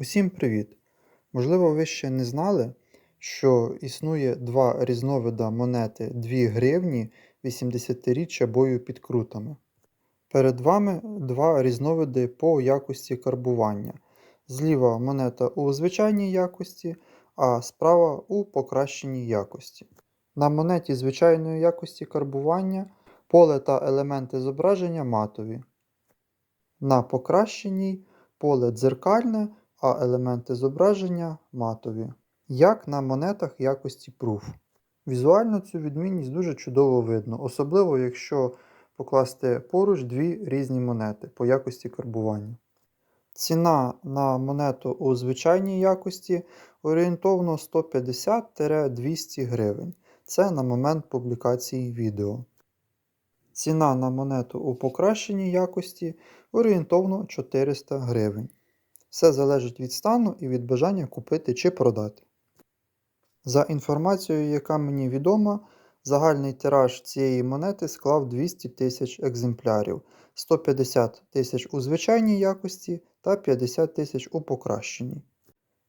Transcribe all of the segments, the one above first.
Усім привіт! Можливо, ви ще не знали, що існує два різновида монети 2 гривні 80-річчя бою під крутами. Перед вами два різновиди по якості карбування. Зліва монета у звичайній якості, а справа у покращеній якості. На монеті звичайної якості карбування поле та елементи зображення матові. На покращеній поле дзеркальне, а елементи зображення матові, як на монетах якості Proof. Візуально цю відмінність дуже чудово видно, особливо якщо покласти поруч дві різні монети по якості карбування. Ціна на монету у звичайній якості орієнтовно 150-200 гривень. Це на момент публікації відео. Ціна на монету у покращеній якості орієнтовно 400 гривень. Все залежить від стану і від бажання купити чи продати. За інформацією, яка мені відома, загальний тираж цієї монети склав 200 тисяч екземплярів, 150 тисяч у звичайній якості та 50 тисяч у покращеній.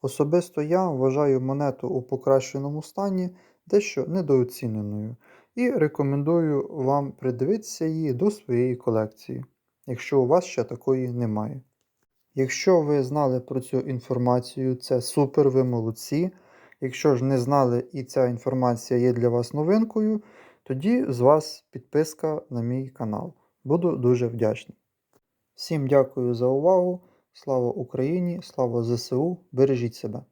Особисто я вважаю монету у покращеному стані дещо недооціненою і рекомендую вам придивитися її до своєї колекції, якщо у вас ще такої немає. Якщо ви знали про цю інформацію, це супер, ви молодці. Якщо ж не знали і ця інформація є для вас новинкою, тоді з вас підписка на мій канал. Буду дуже вдячний. Всім дякую за увагу. Слава Україні! Слава ЗСУ! Бережіть себе!